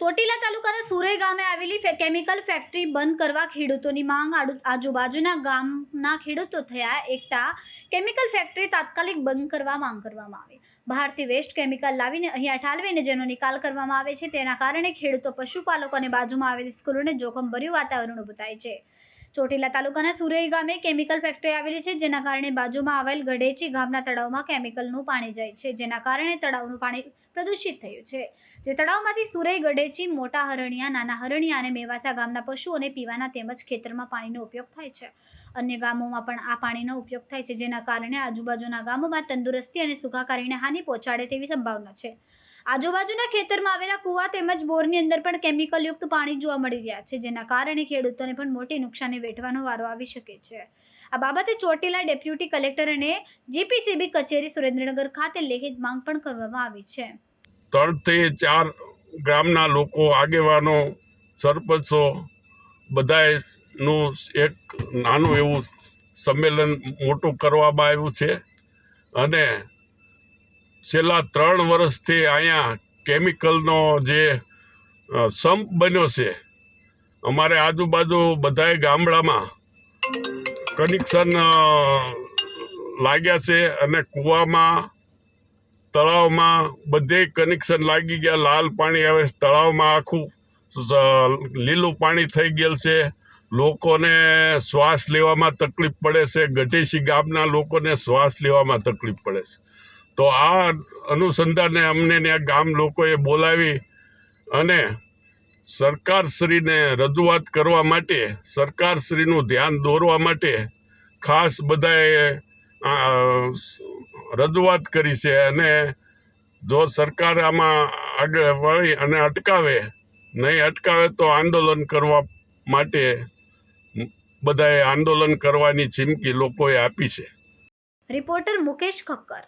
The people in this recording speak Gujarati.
ચોટીલા તાલુકાના સુરઈ ગામે આવેલી કેમિકલ ફેક્ટરી બંધ કરવા ખેડૂતોની માંગ. આજુબાજુના ગામના ખેડૂતો થયા એકટા. કેમિકલ ફેક્ટરી તાત્કાલિક બંધ કરવા માંગ કરવામાં આવી. બહારથી વેસ્ટ કેમિકલ લાવીને અહીંયા ઠાલવીને જેનો નિકાલ કરવામાં આવે છે, તેના કારણે ખેડૂતો, પશુપાલકો અને બાજુમાં આવેલી સ્કૂલોને જોખમભર્યું વાતાવરણ ઊભું થાય છે. ચોટીલા તાલુકાના સુરઈ ગામે કેમિકલ ફેક્ટરી આવેલી છે, જેના કારણે બાજુમાં આવેલ ગઢેચી ગામના તળાવમાં કેમિકલનું પાણી જાય છે, જેના કારણે તળાવનું પાણી પ્રદૂષિત થયું છે. જે તળાવમાંથી સુરઈ ગઢેચી મોટા હરણિયા, નાના હરણિયા અને મેવાસા ગામના પશુઓને પીવાના તેમજ ખેતરમાં પાણીનો ઉપયોગ થાય છે. અન્ય ગામોમાં પણ આ પાણીનો ઉપયોગ થાય છે, જેના કારણે આજુબાજુના ગામોમાં તંદુરસ્તી અને સુખાકારીને હાનિ પહોંચાડે તેવી સંભાવના છે. આજુબાજુના ખેતરમાં આવેલા કુવા તેમજ બોરની અંદર પણ કેમિકલયુક્ત પાણી જોવા મળી રહ્યા છે, જેના કારણે ખેડૂતોને પણ મોટી નુકસાની વેઠવાનો વારો આવી શકે છે. આ બાબતે ચોટીલા ડેપ્યુટી કલેક્ટર અને જીપીસીબી કચેરી સુરેન્દ્રનગર ખાતે લેખિત માંગ પણ કરવામાં આવી છે. ત્રણથી ચાર ગામના લોકો, આગેવાનો, સરપંચો બધાયનું એક નાનું એવું સંમેલન મોટું કરવામાં આવ્યું છે. અને છેલ્લા ત્રણ વર્ષથી અહીંયા કેમિકલનો જે સંપ બન્યો છે, અમારે આજુબાજુ બધાય ગામડામાં કનેક્શન લાગ્યા છે અને કૂવામાં, તળાવમાં બધે કનેક્શન લાગી ગયા. લાલ પાણી આવે તળાવમાં આખું લીલું પાણી થઈ ગયેલ છે. લોકોને શ્વાસ લેવામાં તકલીફ પડે છે. ગઢેસી ગામના લોકોને શ્વાસ લેવામાં તકલીફ પડે છે. તો આ અનુસંધાને અમને ત્યાં ગામ લોકોએ બોલાવી અને સરકારશ્રીને રજૂઆત કરવા માટે, સરકારશ્રીનું ધ્યાન દોરવા માટે ખાસ બધાએ રજૂઆત કરી છે અને જો સરકાર આમાં આગળ વળી અને અટકાવે, નહીં અટકાવે તો આંદોલન કરવા માટે બધાએ આંદોલન કરવાની ચીમકી લોકોએ આપી છે. રિપોર્ટર મુકેશ ખક્કર.